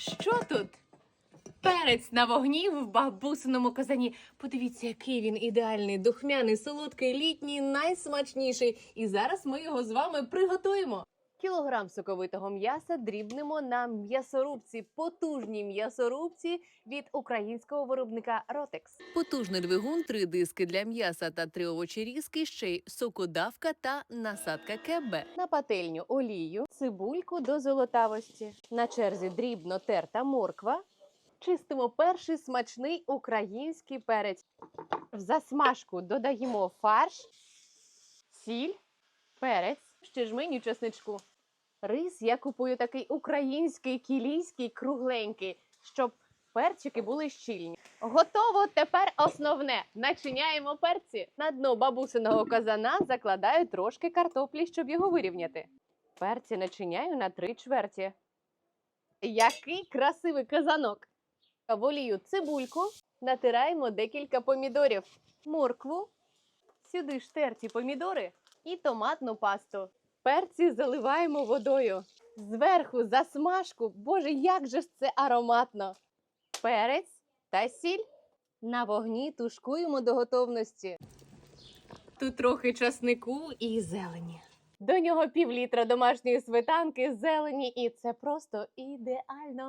Що тут? Перець на вогні в бабусиному казані. Подивіться, який він ідеальний, духмяний, солодкий, літній, найсмачніший. І зараз ми його з вами приготуємо. Кілограм соковитого м'яса дрібнемо на м'ясорубці, потужній м'ясорубці від українського виробника Ротекс. Потужний двигун, три диски для м'яса та три овочі різки, ще й сокодавка та насадка кебе. На пательню олію, цибульку до золотавості. На черзі дрібно терта морква. Чистимо перший смачний український перець. В засмажку додаємо фарш, сіль, перець, ще жменю чесничку. Рис я купую такий український, кілійський, кругленький, щоб перчики були щільні. Готово тепер основне. Начиняємо перці. На дно бабусиного казана закладаю трошки картоплі, щоб його вирівняти. Перці начиняю на три чверті. Який красивий казанок! В олію цибульку натираємо декілька помідорів, моркву, сюди ж терті помідори і томатну пасту. Перці заливаємо водою. Зверху засмажку. Боже, як же ж це ароматно! Перець та сіль на вогні тушкуємо до готовності. Тут трохи часнику і зелені. До нього пів літра домашньої сметанки, зелені, і це просто ідеально.